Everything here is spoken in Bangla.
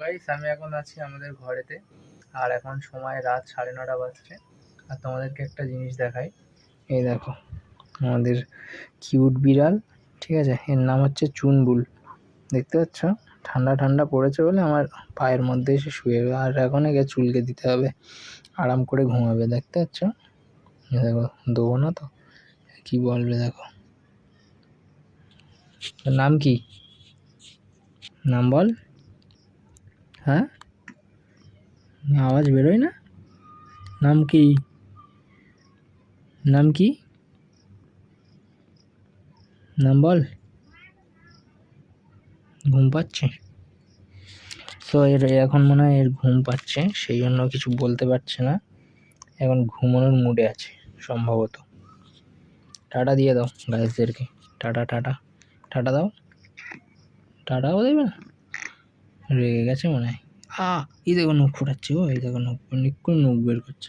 গাইস আমি এখন আছি আমাদের ঘরেতে। আর এখন সময় রাত সাড়ে নটা বাজছে। আর তোমাদেরকে একটা জিনিস দেখাই। এই দেখো, আমাদের কিউট বিড়াল, ঠিক আছে? এর নাম হচ্ছে চুনবুল। দেখতে পাচ্ছ? ঠান্ডা ঠান্ডা পড়েছে বলে আমার পায়ের মধ্যে এসে শুয়ে আর এখন একে চুলকে দিতে হবে। আরাম করে ঘুমাবে, দেখতে পাচ্ছ? দেখো, দেবো না তো? কি বলবে, দেখো। নাম কি? নাম বল। হ্যাঁ? আওয়াজ বেরোয় না? নাম কি? নাম কি? নাম বল। ঘুম পাচ্ছে? তো এর, এখন মনে হয় এর ঘুম পাচ্ছে, সেই জন্য কিছু বলতে পারছে না। এখন ঘুমানোর মুডে আছে, সম্ভবত। টাটা দিয়ে দাও গাইজদেরকে টাটা টাটা। টাটা দাও। টাটাও দেবে না? রেগে গেছে মনে হয় আ এই দেখো নখ ফুটাচ্ছে ও এই দেখো নখ নিক করে নখ বের করছে